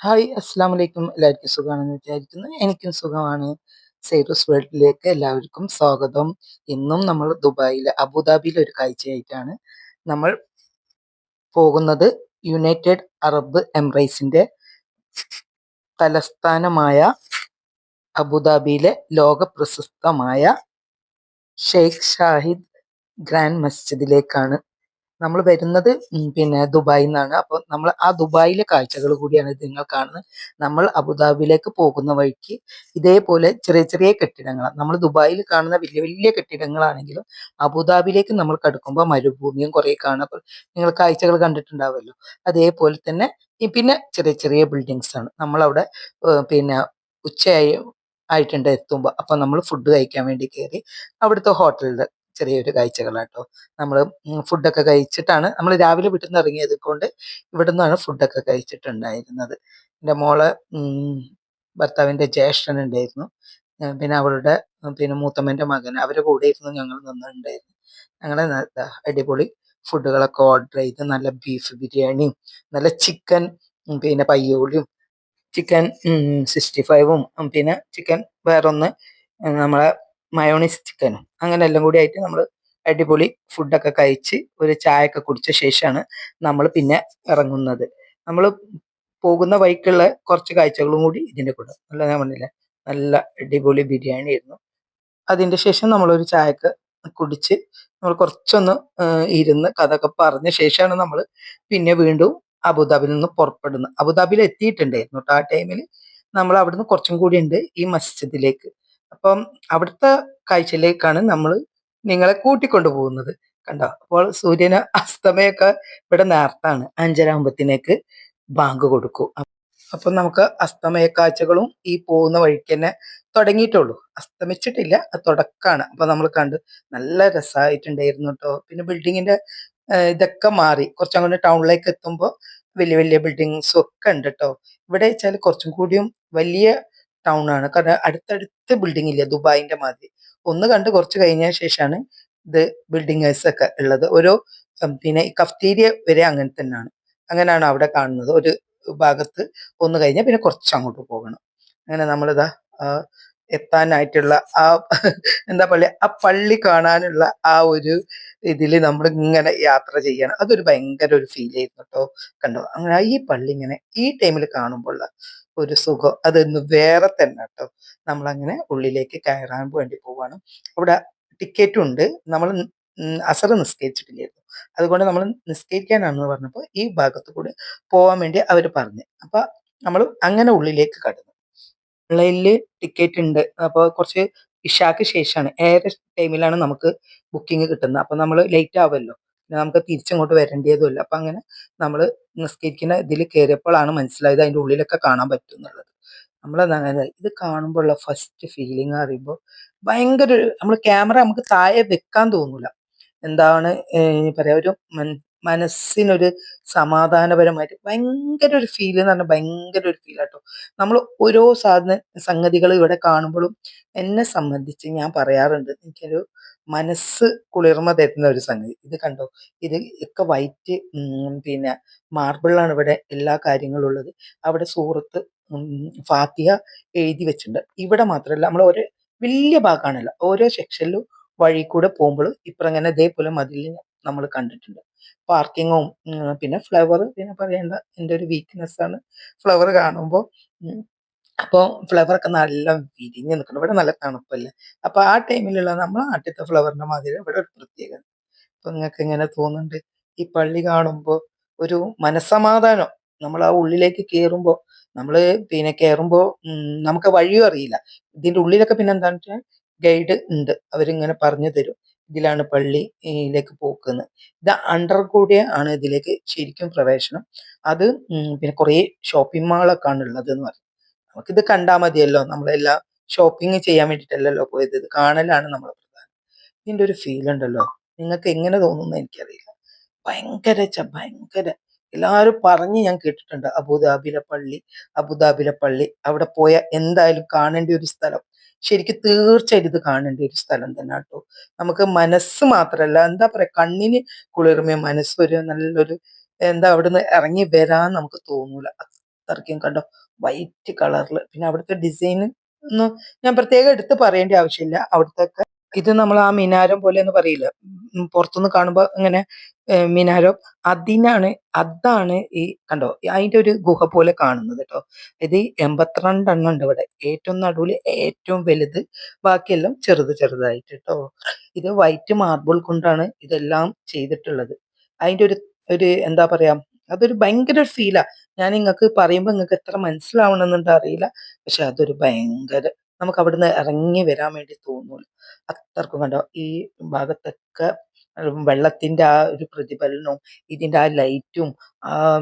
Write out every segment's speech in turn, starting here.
Hi അസ്സാം വലൈക്കും എല്ലാവർക്കും സുഖമാണെന്ന് വിചാരിക്കുന്നു. എനിക്കും സുഖമാണ്. സൈറസ് വേൾഡിലേക്ക് എല്ലാവർക്കും സ്വാഗതം. ഇന്നും നമ്മൾ ദുബായിൽ അബുദാബിയിലെ ഒരു കാഴ്ചയായിട്ടാണ് നമ്മൾ പോകുന്നത്. യുണൈറ്റഡ് അറബ് എമിറേറ്റ്സിന്റെ തലസ്ഥാനമായ അബുദാബിയിലെ ലോക പ്രശസ്തമായ ഷെയ്ഖ് ഷാഹിദ് ഗ്രാൻഡ് മസ്ജിദിലേക്കാണ് നമ്മൾ വരുന്നത് പിന്നെ ദുബായിൽ നിന്നാണ് അപ്പോൾ നമ്മൾ ആ ദുബായിലെ കാഴ്ചകൾ കൂടിയാണ് നിങ്ങൾ കാണുന്നത്. നമ്മൾ അബുദാബിയിലേക്ക് പോകുന്ന വഴിക്ക് ഇതേപോലെ ചെറിയ ചെറിയ കെട്ടിടങ്ങൾ നമ്മൾ ദുബായിൽ കാണുന്ന വലിയ വലിയ കെട്ടിടങ്ങളാണെങ്കിലും അബുദാബിയിലേക്ക് നമ്മൾ കടക്കുമ്പോൾ മരുഭൂമിയും കുറേ കാണുമ്പോൾ നിങ്ങൾ കാഴ്ചകൾ കണ്ടിട്ടുണ്ടാവുമല്ലോ. അതേപോലെ തന്നെ പിന്നെ ചെറിയ ചെറിയ ബിൽഡിങ്സ് ആണ്. നമ്മളവിടെ പിന്നെ ഉച്ചയായി ആയിട്ടുണ്ട് എത്തുമ്പോൾ അപ്പം നമ്മൾ ഫുഡ് കഴിക്കാൻ വേണ്ടി കയറി അവിടുത്തെ ഹോട്ടലിൽ ചെറിയൊരു കാഴ്ചകളാട്ടോ. നമ്മൾ ഫുഡൊക്കെ കഴിച്ചിട്ടാണ് നമ്മൾ രാവിലെ വീട്ടിൽ നിന്ന് ഇറങ്ങിയത് കൊണ്ട് ഇവിടെ നിന്നാണ് ഫുഡൊക്കെ കഴിച്ചിട്ടുണ്ടായിരുന്നത്. എന്റെ മോൾ ഭർത്താവിന്റെ ജ്യേഷ്ഠൻ ഉണ്ടായിരുന്നു പിന്നെ അവളുടെ പിന്നെ മൂത്തമ്മന്റെ മകൻ അവരുടെ കൂടെ ഇരുന്ന് ഞങ്ങൾ നിന്നിട്ടുണ്ടായിരുന്നു ഞങ്ങൾ അടിപൊളി ഫുഡുകളൊക്കെ ഓർഡർ ചെയ്ത് നല്ല ബീഫ് ബിരിയാണിയും നല്ല ചിക്കൻ പിന്നെ പയ്യോളിയും ചിക്കൻ സിക്സ്റ്റി ഫൈവും പിന്നെ ചിക്കൻ വേറൊന്ന് നമ്മളെ മയോണീസ് ചിക്കനും. അങ്ങനെ എല്ലാം കൂടി ആയിട്ട് നമ്മൾ അടിപൊളി ഫുഡൊക്കെ കഴിച്ച് ഒരു ചായയൊക്കെ കുടിച്ച ശേഷമാണ് നമ്മൾ പിന്നെ ഇറങ്ങുന്നത്. നമ്മൾ പോകുന്ന വഴിക്കുള്ള കുറച്ച് കാഴ്ചകളും കൂടി ഇതിന്റെ കൂടെ. നല്ല ഞാൻ പറഞ്ഞില്ലേ? നല്ല അടിപൊളി ബിരിയാണി ആയിരുന്നു. അതിന്റെ ശേഷം നമ്മളൊരു ചായക്ക് കുടിച്ച് നമ്മൾ കുറച്ചൊന്ന് ഇരുന്ന് കഥയൊക്കെ പറഞ്ഞ ശേഷമാണ് നമ്മൾ പിന്നെ വീണ്ടും അബുദാബിയിൽ നിന്ന് പുറപ്പെടുന്നത്. അബുദാബിയിൽ എത്തിയിട്ടുണ്ടായിരുന്നു. ആ ടൈമിൽ നമ്മൾ അവിടുന്ന് കുറച്ചും കൂടി ഉണ്ട് ഈ മസ്ജിദിലേക്ക്. അപ്പം അവിടുത്തെ കാഴ്ചയിലേക്കാണ് നമ്മൾ നിങ്ങളെ കൂട്ടിക്കൊണ്ടു പോകുന്നത്. കണ്ടോ? അപ്പോൾ സൂര്യന് അസ്തമയൊക്കെ ഇവിടെ നേർത്താണ്. അഞ്ചരാകുമ്പത്തിനേക്ക് ബാങ്ക് കൊടുക്കും. അപ്പം നമുക്ക് അസ്തമയ കാഴ്ചകളും ഈ പോകുന്ന വഴിക്ക് തന്നെ തുടങ്ങിയിട്ടുള്ളൂ. അസ്തമിച്ചിട്ടില്ല അത് തുടക്കാണ്. അപ്പം നമ്മൾ കണ്ട് നല്ല രസമായിട്ടുണ്ടായിരുന്നു കേട്ടോ. പിന്നെ ബിൽഡിങ്ങിന്റെ ഇതൊക്കെ മാറി. കുറച്ചങ്ങോട്ട് ടൗണിലേക്ക് എത്തുമ്പോൾ വലിയ വലിയ ബിൽഡിങ്സും ഒക്കെ ഉണ്ട് കേട്ടോ. ഇവിടെ വെച്ചാൽ കുറച്ചും കൂടിയും വലിയ ടൗൺ ആണ്. കാരണം അടുത്തടുത്ത് ബിൽഡിംഗ് ഇല്ല ദുബായിന്റെ മാതിരി. ഒന്ന് കണ്ട് കുറച്ച് കഴിഞ്ഞ ശേഷമാണ് ഇത് ബിൽഡിങ്ങേഴ്സ് ഒക്കെ ഉള്ളത്. ഓരോ പിന്നെ കഫ്തീരിയ വരെ അങ്ങനെ തന്നെയാണ്. അങ്ങനെയാണ് അവിടെ കാണുന്നത്. ഒരു ഭാഗത്ത് ഒന്ന് കഴിഞ്ഞാൽ പിന്നെ കുറച്ച് അങ്ങോട്ട് പോകണം. അങ്ങനെ നമ്മളിതാ എത്താനായിട്ടുള്ള ആ എന്താ പള്ളി ആ പള്ളി കാണാനുള്ള ആ ഒരു ഇതിൽ നമ്മൾ ഇങ്ങനെ യാത്ര ചെയ്യണം. അതൊരു ഭയങ്കര ഒരു ഫീൽ ആയിരുന്നു കേട്ടോ. കണ്ടോ? അങ്ങനെ ഈ പള്ളി ഇങ്ങനെ ഈ ടൈമിൽ കാണുമ്പോൾ ഒരു സുഖം. അതൊന്ന് വേറെ തന്നെ കേട്ടോ നമ്മളങ്ങനെ ഉള്ളിലേക്ക് കയറാൻ വേണ്ടി പോവാണ്. അവിടെ ടിക്കറ്റും ഉണ്ട് നമ്മൾ അസർ നിസ്കരിച്ചിട്ടില്ലായിരുന്നു. അതുകൊണ്ട് നമ്മൾ നിസ്കരിക്കാനാണെന്ന് പറഞ്ഞപ്പോൾ ഈ ഭാഗത്ത് കൂടി പോകാൻ വേണ്ടി അവർ പറഞ്ഞു. അപ്പൊ നമ്മൾ അങ്ങനെ ഉള്ളിലേക്ക് കടന്നു. ഓൺലൈനിൽ ടിക്കറ്റ് ഉണ്ട് അപ്പോൾ കുറച്ച് ഇഷാക്ക് ശേഷമാണ്. ഏറെ ടൈമിലാണ് നമുക്ക് ബുക്കിംഗ് കിട്ടുന്നത്. അപ്പൊ നമ്മൾ ലേറ്റ് ആവുമല്ലോ പിന്നെ നമുക്ക് തിരിച്ചങ്ങോട്ട് വരേണ്ടതുമില്ല അപ്പം അങ്ങനെ നമ്മൾ നിസ്കരിക്കുന്ന ഇതിൽ കയറിയപ്പോഴാണ് മനസ്സിലായത് അതിന്റെ ഉള്ളിലൊക്കെ കാണാൻ പറ്റുന്നുള്ളത്. എന്നുള്ളത് നമ്മളങ്ങനെ ഇത് കാണുമ്പോഴുള്ള ഫസ്റ്റ് ഫീലിംഗ് അറിയുമ്പോൾ ഭയങ്കര നമ്മൾ ക്യാമറ നമുക്ക് താഴെ വെക്കാൻ തോന്നൂല. എന്താണ് പറയാ ഒരു മനസ്സിനൊരു സമാധാനപരമായിട്ട് ഭയങ്കര ഒരു ഫീൽ എന്ന് പറഞ്ഞാൽ ഭയങ്കര ഒരു ഫീൽ ആട്ടോ. നമ്മൾ ഓരോ സാധന സംഗതികൾ ഇവിടെ കാണുമ്പോഴും എന്നെ സംബന്ധിച്ച് ഞാൻ പറയാറുണ്ട് എനിക്കൊരു മനസ്സ് കുളിർമ തരുന്ന ഒരു സംഗതി. ഇത് കണ്ടോ? ഇത് ഒക്കെ വൈറ്റ് പിന്നെ മാർബിളാണ് ഇവിടെ എല്ലാ കാര്യങ്ങളും ഉള്ളത് അവിടെ സൂറത്ത് ഫാത്തിഹ എഴുതി വെച്ചിട്ടുണ്ട്. ഇവിടെ മാത്രമല്ല നമ്മൾ ഓരോ വലിയ ഭാഗമാണല്ലോ ഓരോ സെക്ഷനിലും വഴി കൂടെ പോകുമ്പോൾ ഇപ്പറങ്ങനെ ഇതേപോലെ മതിൽ നമ്മൾ കണ്ടിട്ടുണ്ട്. പാർക്കിങ്ങും പിന്നെ ഫ്ലവർ പിന്നെ പറയേണ്ട എന്റെ ഒരു വീക്ക്നെസ് ആണ്. ഫ്ലവർ കാണുമ്പോൾ അപ്പോൾ ഫ്ലവറൊക്കെ നല്ല വിരിഞ്ഞ് നിൽക്കണം. ഇവിടെ നല്ല തണുപ്പല്ലേ? അപ്പോൾ ആ ടൈമിലുള്ള നമ്മൾ നാട്ടിലത്തെ ഫ്ലവറിന്റെ മാതിരി ഇവിടെ ഒരു പ്രത്യേകത. അപ്പൊ നിങ്ങൾക്ക് ഇങ്ങനെ തോന്നുന്നുണ്ട് ഈ പള്ളി കാണുമ്പോൾ ഒരു മനസ്സമാധാനം. നമ്മൾ ആ ഉള്ളിലേക്ക് കയറുമ്പോൾ നമ്മൾ പിന്നെ കയറുമ്പോൾ നമുക്ക് വഴിയും അറിയില്ല. ഇതിന്റെ ഉള്ളിലൊക്കെ പിന്നെ എന്താണെന്ന് വെച്ചാൽ ഗൈഡ് ഉണ്ട്. അവരിങ്ങനെ പറഞ്ഞു തരും. ഇതിലാണ് പള്ളിയിലേക്ക് പോക്കുന്നത്. ഇത് അണ്ടർ കൂടെ ആണ് ഇതിലേക്ക് ശരിക്കും പ്രവേശനം. അത് പിന്നെ കുറേ ഷോപ്പിംഗ് മാളൊക്കെ ആണ് ഉള്ളത് എന്ന് പറയും. നമുക്കിത് കണ്ടാൽ മതിയല്ലോ. നമ്മളെല്ലാം ഷോപ്പിംഗ് ചെയ്യാൻ വേണ്ടിയിട്ടല്ലല്ലോ പോയത്. ഇത് കാണലാണ് നമ്മൾ പ്രധാനം. ഇതിന്റെ ഒരു ഫീൽ ഉണ്ടല്ലോ. നിങ്ങൾക്ക് എങ്ങനെ തോന്നുന്നു എനിക്കറിയില്ല. ഭയങ്കര ച ഭയങ്കര. എല്ലാവരും പറഞ്ഞ് ഞാൻ കേട്ടിട്ടുണ്ട്. അബുദാബിലെ പള്ളി അബുദാബിലെ പള്ളി. അവിടെ പോയ എന്തായാലും കാണേണ്ട ഒരു സ്ഥലം. ശരിക്കും തീർച്ചയായിട്ടും ഇത് കാണേണ്ട ഒരു സ്ഥലം തന്നെ കേട്ടോ നമുക്ക് മനസ്സ് മാത്രമല്ല എന്താ പറയുക കണ്ണിന് കുളിർമയും മനസ്സൊരു നല്ലൊരു എന്താ അവിടുന്ന് ഇറങ്ങി വരാൻ നമുക്ക് തോന്നൂല. അത്രയ്ക്കും കണ്ടോ വൈറ്റ് കളറിൽ പിന്നെ അവിടുത്തെ ഡിസൈൻ ഒന്നും ഞാൻ പ്രത്യേകം എടുത്ത് പറയേണ്ട ആവശ്യമില്ല. അവിടുത്തെ ഇത് നമ്മൾ ആ മിനാരം പോലെ എന്ന് പറയില്ല പുറത്തുനിന്ന് കാണുമ്പോൾ ഇങ്ങനെ മിനാരം. അതിനാണ് അതാണ് ഈ കണ്ടോ അതിന്റെ ഒരു ഗുഹ പോലെ കാണുന്നത് കേട്ടോ ഇത് എൺപത്തിരണ്ട് എണ്ണം ഉണ്ട് ഇവിടെ. ഏറ്റവും നടുവിൽ ഏറ്റവും വലുത്. ബാക്കിയെല്ലാം ചെറുത് ചെറുതായിട്ട് കേട്ടോ ഇത് വൈറ്റ് മാർബിൾ കൊണ്ടാണ് ഇതെല്ലാം ചെയ്തിട്ടുള്ളത്. അതിന്റെ ഒരു ഒരു എന്താ പറയാ അതൊരു ഭയങ്കര ഫീലാ. ഞാൻ നിങ്ങൾക്ക് പറയുമ്പോൾ നിങ്ങൾക്ക് എത്ര മനസ്സിലാവണമെന്നുണ്ട് അറിയില്ല. പക്ഷെ അതൊരു ഭയങ്കര നമുക്ക് അവിടുന്ന് ഇറങ്ങി വരാൻ വേണ്ടി തോന്നൂല. അത്രക്കും കണ്ടോ? ഈ ഭാഗത്തൊക്കെ വെള്ളത്തിന്റെ ആ ഒരു പ്രതിഫലനവും ഇതിന്റെ ആ ലൈറ്റും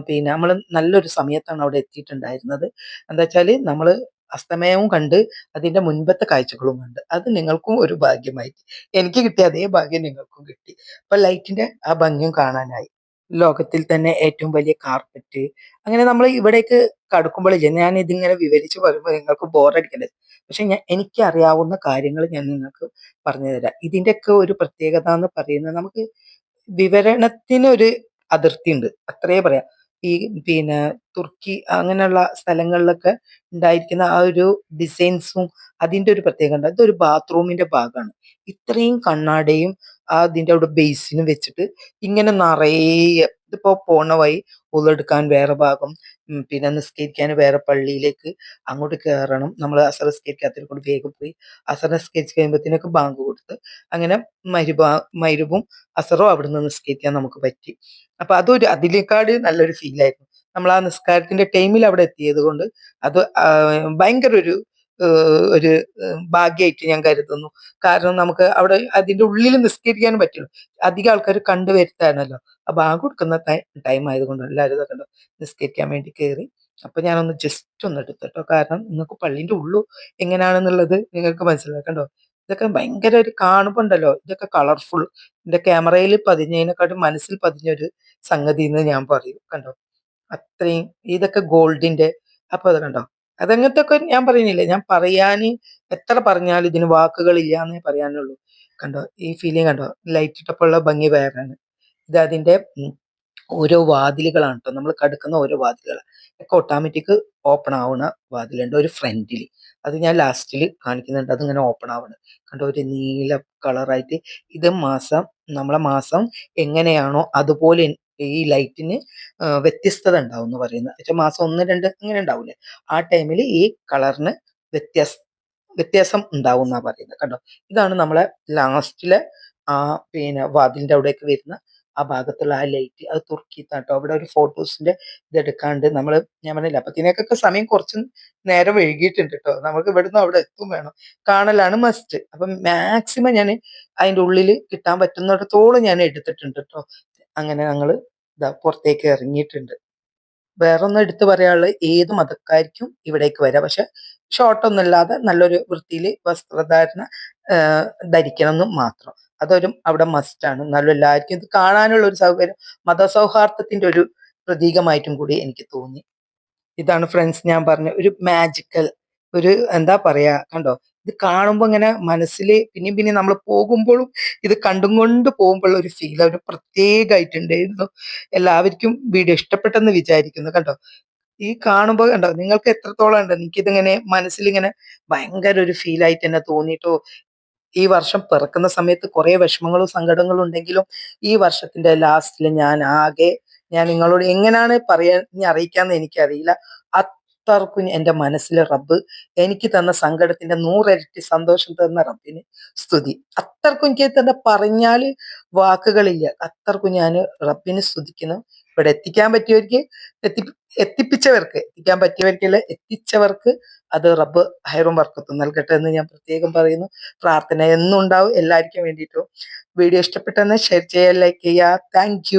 പിന്നെ നമ്മൾ നല്ലൊരു സമയത്താണ് അവിടെ എത്തിയിട്ടുണ്ടായിരുന്നത്. എന്താ വെച്ചാൽ നമ്മൾ അസ്തമയവും കണ്ട് അതിന്റെ മുൻപത്തെ കാഴ്ചകളും കണ്ട്. അത് നിങ്ങൾക്കും ഒരു ഭാഗ്യമായി എനിക്ക് കിട്ടിയ അതേ ഭാഗ്യം നിങ്ങൾക്കും കിട്ടി. അപ്പൊ ലൈറ്റിന്റെ ആ ഭംഗിയും കാണാനായി. ലോകത്തിൽ തന്നെ ഏറ്റവും വലിയ കാർപ്പറ്റ് അങ്ങനെ നമ്മൾ ഇവിടേക്ക് കടക്കുമ്പോഴില്ലേ ഞാൻ ഇതിങ്ങനെ വിവരിച്ച് പറയുമ്പോൾ നിങ്ങൾക്ക് ബോറടിക്കരുത് പക്ഷെ ഞാൻ എനിക്ക് അറിയാവുന്ന കാര്യങ്ങൾ ഞാൻ നിങ്ങൾക്ക് പറഞ്ഞു തരാം ഇതിന്റെയൊക്കെ ഒരു പ്രത്യേകത എന്ന് പറയുന്നത് നമുക്ക് വിവരണത്തിനൊരു അതിർത്തി ഉണ്ട് അത്രേ പറയാം. ഈ പിന്നെ തുർക്കി അങ്ങനെയുള്ള സ്ഥലങ്ങളിലൊക്കെ ഉണ്ടായിരിക്കുന്ന ആ ഒരു ഡിസൈൻസും അതിന്റെ ഒരു പ്രത്യേകത ഉണ്ട് ഇതൊരു ബാത്റൂമിന്റെ ഭാഗമാണ്. ഇത്രയും കണ്ണാടയും അതിന്റെ അവിടെ ബേസിനും വെച്ചിട്ട് ഇങ്ങനെ നിറയെ ഇതിപ്പോ പോണ വഴി ഉള്ളെടുക്കാൻ വേറെ ഭാഗം പിന്നെ നിസ്കരിക്കാൻ വേറെ പള്ളിയിലേക്ക് അങ്ങോട്ട് കയറണം നമ്മൾ അസർ കൂടി വേഗം പോയി അസർ നിസ്കരിച്ച് കഴിയുമ്പോഴത്തേനൊക്കെ ബാങ്ക് കൊടുത്ത് അങ്ങനെ മരുബാ മരുവും അസറും നിന്ന് നിസ്കരിക്കാൻ നമുക്ക് പറ്റി. അപ്പൊ അതൊരു അതിലേക്കാട് നല്ലൊരു ഫീലായിരുന്നു നമ്മൾ ആ നിസ്കാരത്തിന്റെ ടൈമിൽ അവിടെ എത്തിയത് കൊണ്ട് അത് ഭയങ്കര ഒരു ഒരു ഭാഗ്യമായിട്ട് ഞാൻ കരുതുന്നു. കാരണം നമുക്ക് അവിടെ അതിന്റെ ഉള്ളിൽ നിസ്കരിക്കാനും പറ്റുള്ളൂ അധികം ആൾക്കാർ കണ്ടുവരുത്താണല്ലോ ആ ബാങ്ക് കൊടുക്കുന്ന ടൈം ആയതുകൊണ്ട് എല്ലാവരും ഇതൊക്കെ നിസ്കരിക്കാൻ വേണ്ടി കയറി അപ്പൊ ഞാനൊന്ന് ജസ്റ്റ് ഒന്ന് എടുത്തിട്ടോ. കാരണം നിങ്ങൾക്ക് പള്ളിന്റെ ഉള്ളു എങ്ങനെയാണെന്നുള്ളത് നിങ്ങൾക്ക് മനസ്സിലാക്കണ്ടോ ഇതൊക്കെ ഭയങ്കര ഒരു കാണുമ്പോണ്ടല്ലോ ഇതൊക്കെ കളർഫുൾ എന്റെ ക്യാമറയിൽ പതിഞ്ഞതിനെക്കാട്ടും മനസ്സിൽ പതിഞ്ഞൊരു സംഗതി എന്ന് ഞാൻ പറയും. കണ്ടോ? അത്രയും ഇതൊക്കെ ഗോൾഡിന്റെ അപ്പൊ അത് കണ്ടോ? അതങ്ങനത്തെ ഒക്കെ ഞാൻ പറയുന്നില്ല. ഞാൻ പറയാൻ എത്ര പറഞ്ഞാലും ഇതിന് വാക്കുകളില്ല എന്നേ പറയാനുള്ളൂ. കണ്ടോ? ഈ ഫീലിംഗ് കണ്ടോ? ലൈറ്റ് ഇട്ടപ്പോഴുള്ള ഭംഗി വേറെയാണ്. ഇത് അതിന്റെ ഓരോ വാതിലുകളാണ് കേട്ടോ നമ്മൾ കടുക്കുന്ന ഓരോ വാതിലുകൾ ഒക്കെ ഓട്ടോമാറ്റിക് ഓപ്പൺ ആവുന്ന വാതിലുണ്ട്. ഒരു ഫ്രണ്ടിൽ അത് ഞാൻ ലാസ്റ്റിൽ കാണിക്കുന്നുണ്ട്. അതിങ്ങനെ ഓപ്പൺ ആവുന്നത് കണ്ടോ? ഒരു നീല കളറായിട്ട് ഇത് മാസം നമ്മളെ മാസം എങ്ങനെയാണോ അതുപോലെ ഈ ലൈറ്റിന് വ്യത്യസ്തത ഉണ്ടാവും എന്ന് പറയുന്നത് പക്ഷെ മാസം ഒന്ന് രണ്ട് അങ്ങനെ ഉണ്ടാവില്ലേ ആ ടൈമിൽ ഈ കളറിന് വ്യത്യാസ വ്യത്യാസം ഉണ്ടാവും എന്നാണ് പറയുന്നത്. കണ്ടോ? ഇതാണ് നമ്മളെ ലാസ്റ്റിലെ ആ പിന്നെ വാതിലിന്റെ അവിടേക്ക് വരുന്ന ആ ഭാഗത്തുള്ള ആ ലൈറ്റ്. അത് തുർക്കിത്താട്ടോ അവിടെ ഒരു ഫോട്ടോസിന്റെ ഇതെടുക്കാണ്ട് നമ്മൾ ഞാൻ പറഞ്ഞില്ല അപ്പത്തിനേക്കൊക്കെ സമയം കുറച്ച് നേരം വൈകിയിട്ടുണ്ട് കേട്ടോ നമുക്ക് ഇവിടുന്ന് അവിടെ എത്തും വേണം. കാണലാണ് മസ്റ്റ്. അപ്പം മാക്സിമം ഞാൻ അതിന്റെ ഉള്ളിൽ കിട്ടാൻ പറ്റുന്നിടത്തോളം ഞാൻ എടുത്തിട്ടുണ്ട് കേട്ടോ അങ്ങനെ ഞങ്ങൾ ഇതാ പുറത്തേക്ക് ഇറങ്ങിയിട്ടുണ്ട്. വേറൊന്നും എടുത്തു പറയാനുള്ളത് ഏത് മതക്കാർക്കും ഇവിടേക്ക് വരാം. പക്ഷെ ഷോർട്ടൊന്നും ഇല്ലാതെ നല്ലൊരു വൃത്തിയിൽ വസ്ത്രധാരണ ധരിക്കണം എന്ന് മാത്രം. അതൊരു അവിടെ മസ്റ്റാണ് നല്ല എല്ലാവർക്കും ഇത് കാണാനുള്ള ഒരു സൗകര്യം മതസൗഹാർദ്ദത്തിന്റെ ഒരു പ്രതീകമായിട്ടും കൂടി എനിക്ക് തോന്നി. ഇതാണ് ഫ്രണ്ട്സ് ഞാൻ പറഞ്ഞ ഒരു മാജിക്കൽ ഒരു എന്താ പറയാ കണ്ടോ? ഇത് കാണുമ്പോൾ ഇങ്ങനെ മനസ്സിൽ പിന്നെയും പിന്നെ നമ്മൾ പോകുമ്പോഴും ഇത് കണ്ടും കൊണ്ട് പോകുമ്പോഴുള്ള ഒരു ഫീൽ അവർ പ്രത്യേകമായിട്ടുണ്ടായിരുന്നു എല്ലാവർക്കും വീഡിയോ ഇഷ്ടപ്പെട്ടെന്ന് വിചാരിക്കുന്നു കണ്ടോ? ഈ കാണുമ്പോൾ കണ്ടോ നിങ്ങൾക്ക് എത്രത്തോളം ഉണ്ട്? എനിക്കിതിങ്ങനെ മനസ്സിലിങ്ങനെ ഭയങ്കര ഒരു ഫീൽ ആയിട്ട് തന്നെ തോന്നിയിട്ടോ ഈ വർഷം പിറക്കുന്ന സമയത്ത് കുറെ വിഷമങ്ങളും സങ്കടങ്ങളും ഉണ്ടെങ്കിലും ഈ വർഷത്തിന്റെ ലാസ്റ്റിൽ ഞാൻ ആകെ ഞാൻ നിങ്ങളോട് എങ്ങനെയാണ് പറയാൻ അറിയിക്കാന്ന് എനിക്കറിയില്ല. അത്രക്കും എന്റെ മനസ്സിലെ റബ്ബ്. എനിക്ക് തന്ന സങ്കടത്തിന്റെ നൂറരട്ടി സന്തോഷം തന്ന റബ്ബിന് സ്തുതി. അത്രക്കും എനിക്ക് തന്നെ പറഞ്ഞാൽ വാക്കുകളില്ല. അത്രക്കും ഞാൻ റബ്ബിനെ സ്തുതിക്കുന്നു. ഇവിടെ എത്തിക്കാൻ പറ്റിയവർക്ക് എത്തി എത്തിപ്പിച്ചവർക്ക് എത്തിക്കാൻ പറ്റിയവർക്കല്ല എത്തിച്ചവർക്ക് അത് റബ്ബ് ഹൈറും വർക്കത്തും നൽകട്ടെ എന്ന് ഞാൻ പ്രത്യേകം പറയുന്നു. പ്രാർത്ഥന എന്നും ഉണ്ടാവും. എല്ലാവർക്കും വേണ്ടിയിട്ടും. വീഡിയോ ഇഷ്ടപ്പെട്ടെന്ന് ഷെയർ ചെയ്യുക ലൈക്ക് ചെയ്യുക. താങ്ക്